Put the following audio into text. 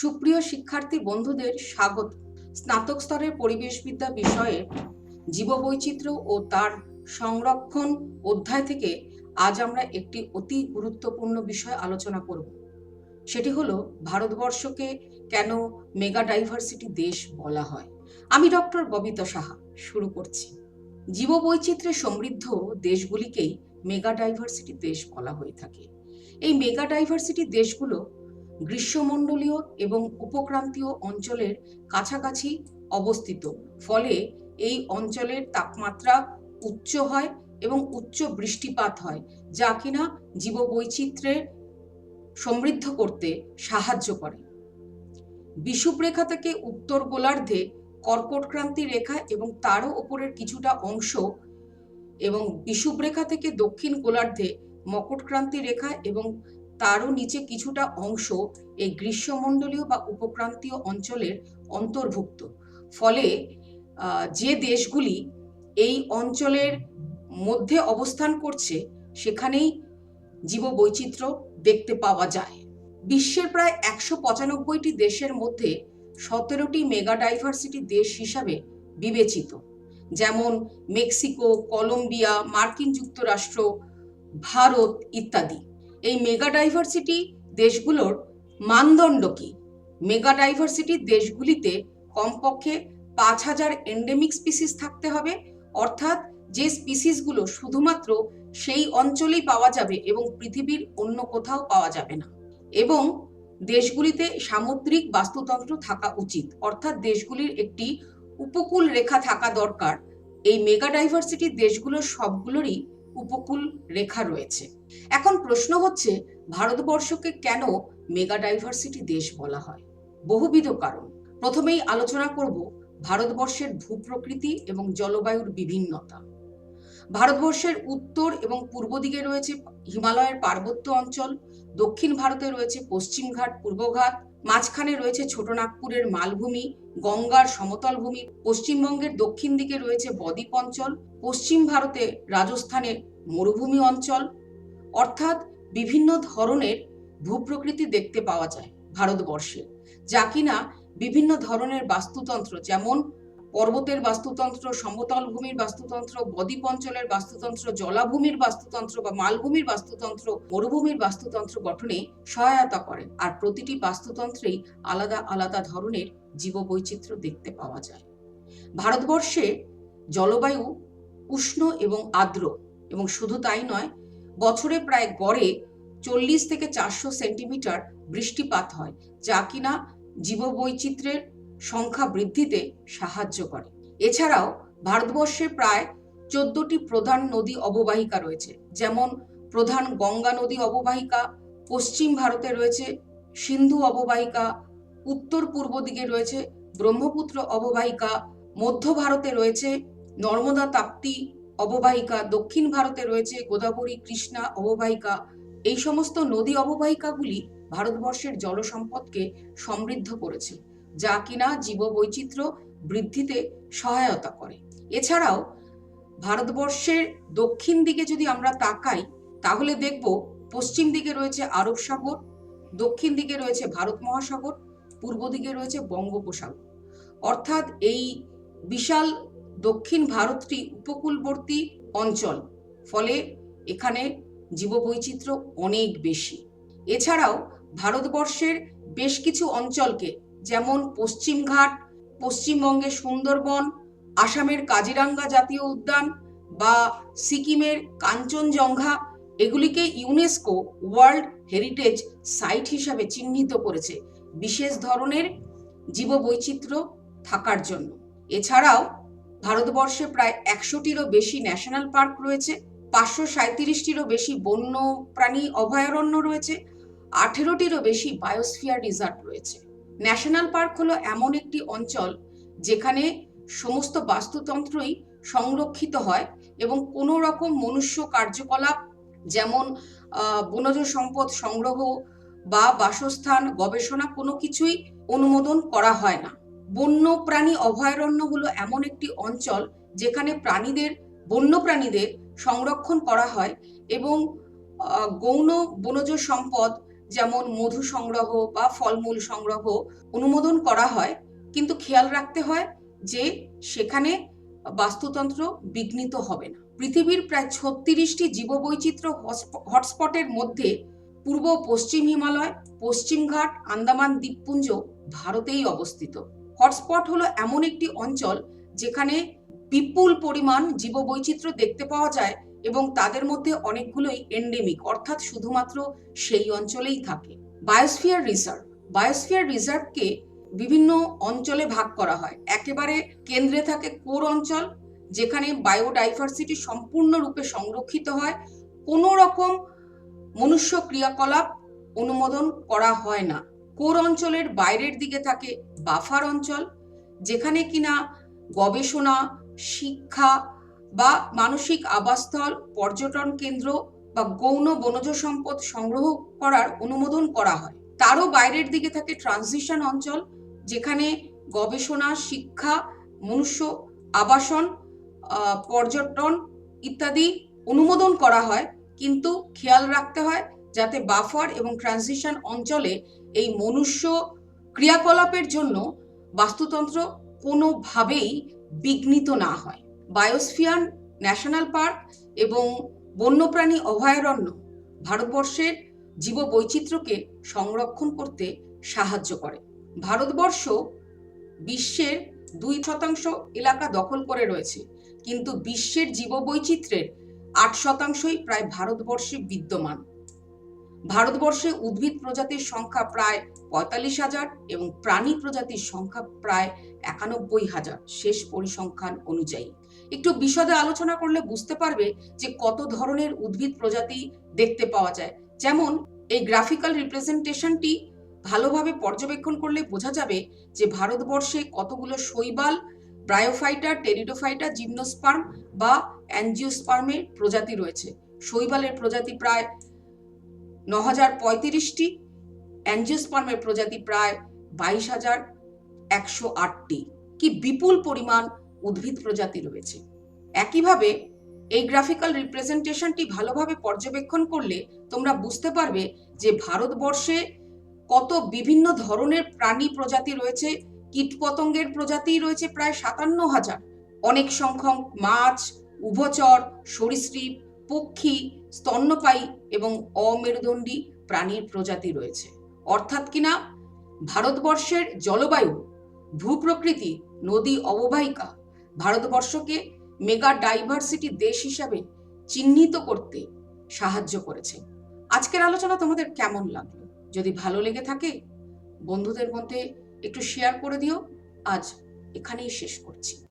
সুপ্রিয় শিক্ষার্থী বন্ধুদের স্বাগত। স্নাতক স্তরের পরিবেশবিদ্যা বিষয়ে জীববৈচিত্র্য ও তার সংরক্ষণ অধ্যায় থেকে আজ আমরা একটি অতি গুরুত্বপূর্ণ বিষয় আলোচনা করব। সেটি হলো, ভারতবর্ষকে কেন মেগা ডাইভার্সিটি দেশ বলা হয়? আমি ডক্টর ববিতা সাহা, শুরু করছি। জীববৈচিত্র্যে সমৃদ্ধ দেশগুলিকেই মেগা ডাইভার্সিটি দেশ বলা হয়ে থাকে। এই মেগা ডাইভার্সিটি দেশগুলো গ্রীষ্মমণ্ডলীয় এবং উপক্রান্তীয় অঞ্চলের কাছাকাছি অবস্থিত। ফলে এই অঞ্চলের তাপমাত্রা উচ্চ হয় এবং উচ্চ বৃষ্টিপাত হয়, যা কিনা জীববৈচিত্র্যের সমৃদ্ধ করতে সাহায্য করে। বিষুবরেখা থেকে উত্তর গোলার্ধে কর্কটক্রান্তি রেখা এবং তারও ওপরের কিছুটা অংশ এবং বিষুবরেখা থেকে দক্ষিণ গোলার্ধে মকটক্রান্তি রেখা এবং তারও নিচে কিছুটা অংশ এই গ্রীষ্মমণ্ডলীয় বা উপক্রান্তীয় অঞ্চলের অন্তর্ভুক্ত। ফলে যে দেশগুলি এই অঞ্চলের মধ্যে অবস্থান করছে, সেখানেই জীববৈচিত্র্য দেখতে পাওয়া যায়। বিশ্বের প্রায় একশো পঁচানব্বইটি দেশের মধ্যে সতেরোটি মেগা ডাইভার্সিটি দেশ হিসাবে বিবেচিত। যেমন মেক্সিকো, কলম্বিয়া, মার্কিন যুক্তরাষ্ট্র, ভারত ইত্যাদি। এই মেগা ডাইভার্সিটি দেশগুলোর মানদণ্ড কি? মেগা ডাইভার্সিটি দেশগুলিতে কমপক্ষে পাঁচ হাজার এন্ডেমিক স্পিসিস থাকতে হবে, অর্থাৎ যে স্পিসিসগুলো শুধুমাত্র সেই অঞ্চলেই পাওয়া যাবে এবং পৃথিবীর অন্য কোথাও পাওয়া যাবে না। এবং দেশগুলিতে সামুদ্রিক বাস্তুতন্ত্র থাকা উচিত, অর্থাৎ দেশগুলির একটি উপকূল রেখা থাকা দরকার। এই মেগা ডাইভার্সিটি দেশগুলোর সবগুলোরই উপকূল রেখা রয়েছে। এখন প্রশ্ন হচ্ছে, ভারতবর্ষকে কেন মেগা ডাইভার্সিটি দেশ বলা হয়? বহুবিধ কারণ। প্রথমেই আলোচনা করব ভারতবর্ষের ভূপ্রকৃতি এবং জলবায়ুর বিভিন্নতা। ভারতবর্ষের উত্তর এবং পূর্ব দিকে রয়েছে হিমালয়ের পার্বত্য অঞ্চল, দক্ষিণ ভারতে রয়েছে পশ্চিমঘাট পূর্বঘাট মাঝখানে রয়েছে ছোট নাগপুরের মালভূমি, গঙ্গার সমতল ভূমি, পশ্চিমবঙ্গের দক্ষিণ দিকে রয়েছে বদ্বীপ অঞ্চল, পশ্চিম ভারতে রাজস্থানের মরুভূমি অঞ্চল। অর্থাৎ বিভিন্ন ধরনের ভূপ্রকৃতি দেখতে পাওয়া যায় ভারতবর্ষে, যা কিনা বিভিন্ন ধরনের বাস্তুতন্ত্র, যেমন পর্বতের বাস্তুতন্ত্র সমতল ভূমির বাস্তুতন্ত্র, বদ্বীপ অঞ্চলের বাস্তুতন্ত্র, জলাভূমির বাস্তুতন্ত্র বা মালভূমির বাস্তুতন্ত্র, মরুভূমির বাস্তুতন্ত্র গঠনে সহায়তা করে। আর প্রতিটি বাস্তুতন্ত্রেই আলাদা আলাদা ধরনের জীববৈচিত্র্য দেখতে পাওয়া যায়। ভারতবর্ষে জলবায়ু উষ্ণ এবং আর্দ্র, এবং শুধু তাই নয়, বছরে প্রায় গড়ে চল্লিশ থেকে চারশো সেন্টিমিটার বৃষ্টিপাত হয়, যা কিনা জীববৈচিত্র্যের সংখ্যা বৃদ্ধিতে সাহায্য করে। এছাড়াও ভারতবর্ষে প্রায় চোদ্দটি প্রধান নদী অববাহিকা রয়েছে, যেমন প্রধান গঙ্গা নদী অববাহিকা, পশ্চিম ভারতে রয়েছে সিন্ধু অববাহিকা, উত্তর পূর্ব দিকে রয়েছে ব্রহ্মপুত্র অববাহিকা, মধ্য ভারতে রয়েছে নর্মদা তাপ্তি অববাহিকা, দক্ষিণ ভারতে রয়েছে গোদাবরী কৃষ্ণা অববাহিকা। এই সমস্ত নদী অববাহিকাগুলি ভারতবর্ষের জল সম্পদকে সমৃদ্ধ করেছে। যা কিনা জীববৈচিত্র্য বৃদ্ধিতে সহায়তা করে। এছাড়াও ভারতবর্ষের দক্ষিণ দিকে যদি আমরা তাকাই, তাহলে দেখব পশ্চিম দিকে রয়েছে আরব সাগর, দক্ষিণ দিকে রয়েছে ভারত মহাসাগর, পূর্ব দিকে রয়েছে বঙ্গোপসাগর। অর্থাৎ এই বিশাল দক্ষিণ ভারতটি উপকূলবর্তী অঞ্চল, ফলে এখানে জীববৈচিত্র্য অনেক বেশি। এছাড়াও ভারতবর্ষের বেশ কিছু অঞ্চলকে যেমন পশ্চিমঘাট পশ্চিমবঙ্গের সুন্দরবন, আসামের কাজিরাঙ্গা জাতীয় উদ্যান বা সিকিমের কাঞ্চনজঙ্ঘা, এগুলিকে ইউনেস্কো ওয়ার্ল্ড হেরিটেজ সাইট হিসাবে চিহ্নিত করেছে। বিশেষ ধরনের জীববৈচিত্র্য থাকার জন্য। এছাড়াও ভারতবর্ষে প্রায় একশোটিরও বেশি ন্যাশনাল পার্ক রয়েছে, পাঁচশো সাঁত্রিশটিরও বেশি বন্য প্রাণী অভয়ারণ্য রয়েছে, আঠেরোটিরও বেশি বায়োস্ফিয়ার রিজার্ভ রয়েছে। ন্যাশনাল পার্ক হলো এমন একটি অঞ্চল যেখানে সমস্ত বাস্তুতন্ত্রই সংরক্ষিত হয় এবং কোনো রকম মনুষ্য কার্যকলাপ যেমন বনজ সম্পদ সংগ্রহ বা বাসস্থান গবেষণা কোনো কিছুই অনুমোদন করা হয় না। বন্য প্রাণী অভয়ারণ্য হলো এমন একটি অঞ্চল যেখানে প্রাণীদের, বন্য প্রাণীদের সংরক্ষণ করা হয় এবং গৌণ বনজ সম্পদ যেমন মধু সংগ্রহ বা ফলমূল সংগ্রহ অনুমোদন করা হয়, কিন্তু খেয়াল রাখতে হয় যে সেখানে বাস্তুতন্ত্র বিঘ্নিত হবে না। পৃথিবীর প্রায় ছত্রিশটি জীববৈচিত্র্য হটস্পটের মধ্যে পূর্ব পশ্চিম হিমালয় পশ্চিমঘাট আন্দামান দ্বীপপুঞ্জ ভারতেই অবস্থিত। হটস্পট হলো এমন একটি অঞ্চল যেখানে বিপুল পরিমাণ জীববৈচিত্র্য দেখতে পাওয়া যায় এবং তাদের মধ্যে অনেকগুলোই এন্ডেমিক অর্থাৎ শুধুমাত্র সেই অঞ্চলেই থাকে। বায়োস্ফিয়ার রিজার্ভ বায়োস্ফিয়ার রিজার্ভকে বিভিন্ন অঞ্চলে ভাগ করা হয়। একেবারে কেন্দ্রে থাকে কোর অঞ্চল, যেখানে বায়োডাইভার্সিটি সম্পূর্ণরূপে সংরক্ষিত হয়। কোনো রকম মনুষ্য ক্রিয়াকলাপ অনুমোদন করা হয় না। কোর অঞ্চলের বাইরের দিকে থাকে বাফার অঞ্চল, যেখানে কিনা গবেষণা, শিক্ষা বা মানসিক আবাসস্থল, পর্যটন কেন্দ্র বা গৌণ বনজ সম্পদ সংগ্রহ করার অনুমোদন করা হয়। তারও বাইরের দিকে থাকে ট্রানজিশন অঞ্চল, যেখানে গবেষণা, শিক্ষা, মনুষ্য, আবাসন পর্যটন ইত্যাদি অনুমোদন করা হয়। কিন্তু খেয়াল রাখতে হয় যাতে বাফার এবং ট্রানজিশন অঞ্চলে এই মনুষ্য ক্রিয়াকলাপের জন্য বাস্তুতন্ত্র কোনোভাবেই বিঘ্নিত না হয়। বায়োস্ফিয়ার ন্যাশনাল পার্ক এবং বন্যপ্রাণী অভয়ারণ্য ভারতবর্ষের জীববৈচিত্র্যকে সংরক্ষণ করতে সাহায্য করে। ভারতবর্ষ বিশ্বের দুই শতাংশ এলাকা দখল করে রয়েছে, কিন্তু বিশ্বের জীববৈচিত্র্যের আট শতাংশই প্রায় ভারতবর্ষে বিদ্যমান। ভারতবর্ষে উদ্ভিদ প্রজাতির সংখ্যা প্রায় পঁয়তাল্লিশ হাজার এবং প্রাণী প্রজাতির সংখ্যা প্রায় একানব্বই হাজার। শেষ পরিসংখ্যান অনুযায়ী একটু বিশদে আলোচনা করলে বুঝতে পারবে যে কত ধরনের উদ্ভিদ প্রজাতি দেখতে পাওয়া যায়। যেমন, এই গ্রাফিক্যাল রিপ্রেজেন্টেশনটি ভালোভাবে পর্যবেক্ষণ করলে বোঝা যাবে যে ভারতবর্ষে কতগুলো শৈবাল ব্রায়োফাইটার টেরিডোফাইটা জিমনোস্পার্ম বা অ্যানজিওস্পার্মের প্রজাতি রয়েছে। শৈবালের প্রজাতি প্রায় ন হাজার পঁয়ত্রিশটি অ্যানজিওস্পার্মের প্রজাতি প্রায় বাইশ হাজার একশো আটটি। কি বিপুল পরিমাণ উদ্ভিদ প্রজাতি রয়েছে। একইভাবে এই গ্রাফিক্যাল রিপ্রেজেন্টেশনটি ভালোভাবে পর্যবেক্ষণ করলে তোমরা বুঝতে পারবে যে ভারতবর্ষে কত বিভিন্ন ধরনের প্রাণী প্রজাতি রয়েছে, কীটপতঙ্গের প্রজাতি রয়েছে প্রায় সাতান্ন হাজার। অনেক সংখ্যক মাছ, উভচর, সরীসৃপ, পক্ষী, স্তন্যপায়ী এবং অমেরুদণ্ডী প্রাণীর প্রজাতি রয়েছে। অর্থাৎ কিনা, ভারতবর্ষের জলবায়ু, ভূপ্রকৃতি, নদী অববাহিকা ভারতবর্ষকে মেগা ডাইভার্সিটি দেশ হিসাবে চিহ্নিত করতে সাহায্য করেছে। আজকের আলোচনা তোমাদের কেমন লাগল? যদি ভালো লেগে থাকে, বন্ধুদের মধ্যে একটু শেয়ার করে দিও। আজ এখানেই শেষ করছি।